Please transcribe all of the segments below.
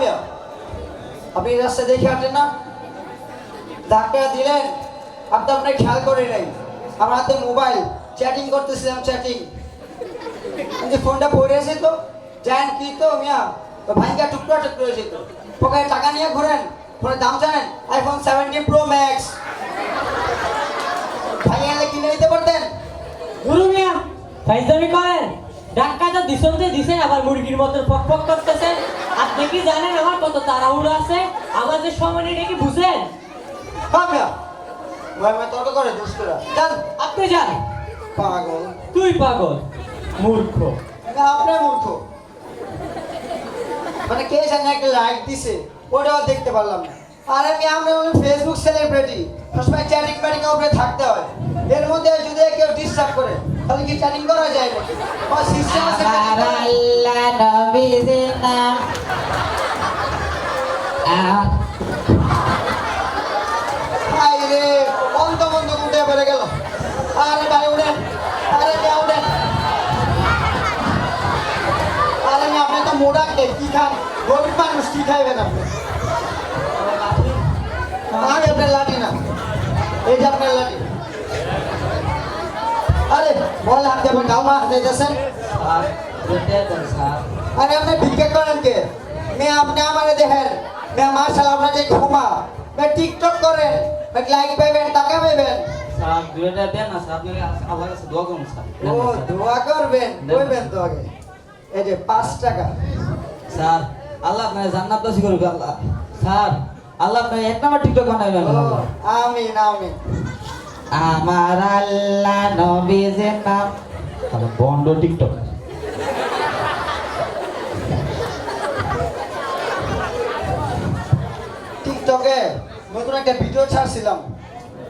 মিয়া আপনি রাস্তা দেখে আসেন না? ধাক্কা দিলেন। আপনি আপনার খেয়াল করে নাই। আমার হাতে মোবাইল। চ্যাটিং করতেছিলাম চ্যাটিং ফোনটা পড়ে আছে তো, জানেন কি তো মিয়া? ভাইঙ্গা টুকরা টুকরো হয়েছে তো। পকেটে টাকা নিয়ে ঘোরেন ফোনের দাম জানেন? আইফোন সেভেন্টিন প্রো ম্যাক্স ভাই এলে কিনে নিতে পারতেন? গুরু মিয়া, ফাইজলামি করেন। ডাক্কা তো দিশনতে দিছে, আবার মুরগির মতো পক পক করতেছেন আপনি কি জানেন আমার কত তাড়াহুড়ো আছে? আমার যে সময় নেই কি বুঝেন? হ্যাঁ তর্ক করে দুষ্করা জান আপনি জান পাগল। তুই পাগল। মূর্খ। না আপনার মূর্খ। মানে কে জানে একটা লাইক দিছে ওটাও দেখতে পারলাম না। আর আমি আমরা হলো ফেসবুক সেলিব্রিটি সবসময় চ্যাটিং ব্যাটিং উপরে থাকতে হয়। এর মধ্যে যদি কেউ ডিস্টার্ব করে তাহলে কি চ্যাটিং করা যায় আমার সিস্টেম আছে আমার আল্লাহ নবীজির নাম আ- হাই রে বন্ধ বন্ধ কুটে বেড়ে গেল আরে ভাই উঠেন আরে ভাই উঠেন আরে না আপনি তো মোড়া কে কি খান গরিব মানুষ কি খাইবেন আপনি আগে আপনার লাঠি না এই যে আপনার লাঠি আরে বল হাতে আপনার গাও মা হাতে দিয়েছেন আরে আপনি ভিক্ষা করেন কে মেয়ে আপনি আমারে দেখেন মেয়ে মার্শাল আপনার যে ঘুমা মেয়ে টিকটক করেন লাইক পাইবেন টাকা পাইবেন। স্যার দুইটা দেন না স্যার আপনি আল্লাহর কাছে দোয়া করুন স্যার। ও দোয়া করবেন কইবেন তো আগে। এই যে পাঁচ টাকা। স্যার আল্লাহ আপনার জান্নাত নসিব করবে আল্লাহ। স্যার আল্লাহ আপনার এক নাম্বার টিকটক বানাইবেন ও, আমিন আমিন। আমার আল্লাহ নাম তাহলে বন্ড টিকটক টিকটকে। নতুন একটা ভিডিও ছাড়ছিলাম।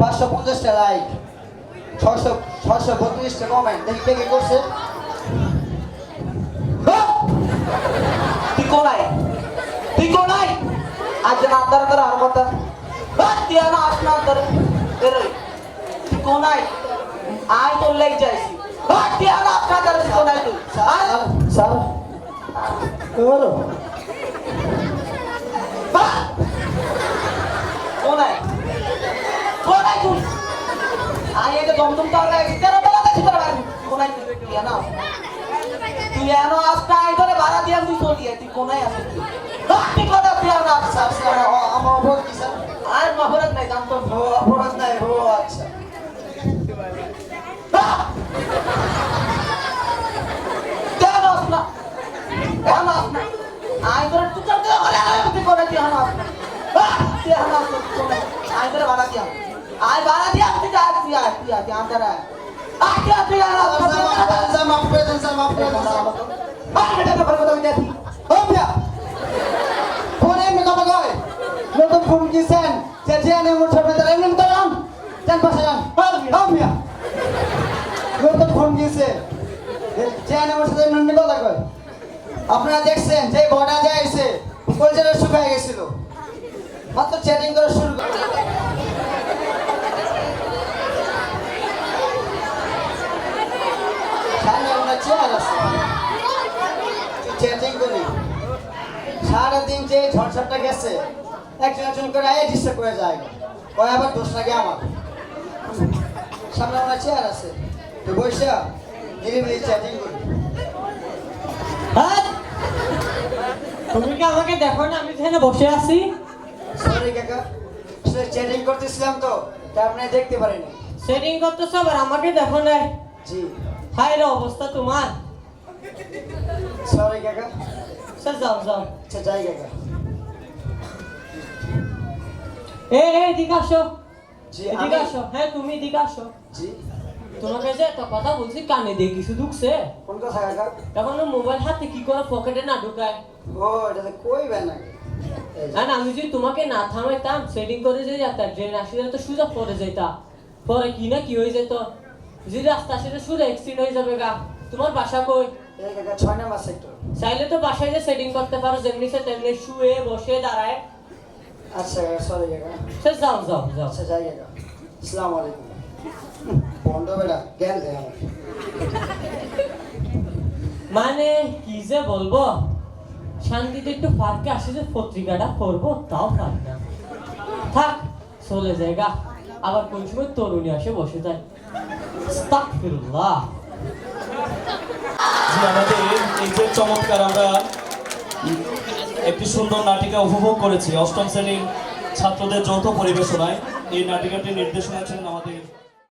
পাঁচশো পঞ্চাশটা লাইক ছশো ছশো বত্রিশটা কমেন্ট দেখি কে কে করছে! তুই না আয়? তুই কোনায় কোনায় তুই দমদম তাহলে তেরো বেলা দেখি তোর বাড়ি ভাড়া দিয়ে তুই চলি তুই কোনায় আসিস তুই তুই তুই আমার নাই জানতো ও অপরাধ নাই ও আচ্ছা! কেন কেন আই ধরে তুই তুই বলে আয় তুই কোনায় তুই আসলা আই ধরে ভাড়া দিয়া আয় ভাড়া দিয়া তুই যা তুই আয় তুই আয় তুই আন্দার আয় আয় তুই তুই এনো আসলা মাফ করে দেন স্যার মাফ করে দেন স্যার আয় তো কথা কই দেখি। ও মিয়া ফোনে এমনি কথা নতুন ফোন কিছেন যে যে মোর সামনে দাঁড়ায় এমনি তো যান পাশে যান। ও মিয়া নতুন ফোন কিছে যে আনে মোর সাথে এমনি কথা কয় আপনারা দেখছেন যে বড়া যাইছে কলজারে শুকায় গেছিল। মাত্র চ্যাটিং করা শুরু করে সামনে আমরা চেয়ার আছে। চ্যাটিং করি। সারাদিন যে ঝড়ঝড়টা গেছে একজন একজন করে আয় ডিস্টার্ব করে যায়। ওই আবার দোষ লাগে আমার? সামনে আমরা চেয়ার আছে। তো বসে নিরিবিলি চ্যাটিং করি। হ্যাঁ? তুমি কি আমাকে দেখো না? আমি এখানে বসে আছি। সরি কাকা। আসলে চ্যাটিং করতেছিলাম তো তা আপনি দেখতে পারেনি। সেটিং করতেছো আবার আমাকে দেখো না জি। হাই রে অবস্থা তোমার। সরি কাকা। স্যার যাও যাও। আচ্ছা যাই কাকা। এ এ এদিকে আসো। এদিকে আসো। হ্যাঁ তুমি এদিকে আসো। জি। তোমাকে যে একটা কথা বলছি কানে দিয়ে কিছু ঢুকছে। কোন কথা কাকা? তখন মোবাইল হাতে কি করে পকেটে না ঢুকায়? ও এটা আর আমি যদি তোমাকে না থামাইতাম সেটিং করে যে যেতাম ট্রেন আসলে তো সুযোগ পড়ে যেতা পরে কি না কি হয়ে যেত? যদি রাস্তা আসলে শুধু অ্যাক্সিডেন্ট হয়ে যাবে গা। তোমার বাসা কই? ছয় নাম্বার সেক্টর চাইলে তো বাসায় যে সেটিং করতে পারো যেমনি সে তেমনি শুয়ে বসে দাঁড়ায়। আচ্ছা সরি সে যাও যাও যাও। আচ্ছা যাই আসসালামু আলাইকুম। বন্ধ বেটা জ্ঞান দেয় আমার। মানে কি যে বলব? শান্তিতে একটু পার্কে আসে যে পত্রিকাটা পড়ব তাও পারি না। থাক চলে জায়গা আবার কোন সময় তরুণী আসে বসে যায়। আস্তাগফিরুল্লাহ। জি, আমাদের এই যে চমৎকার আমরা একটি সুন্দর নাটিকা উপভোগ করেছি অষ্টম শ্রেণির ছাত্রদের যৌথ পরিবেশনায়। এই নাটিকাটি নির্দেশনা ছিলেন আমাদের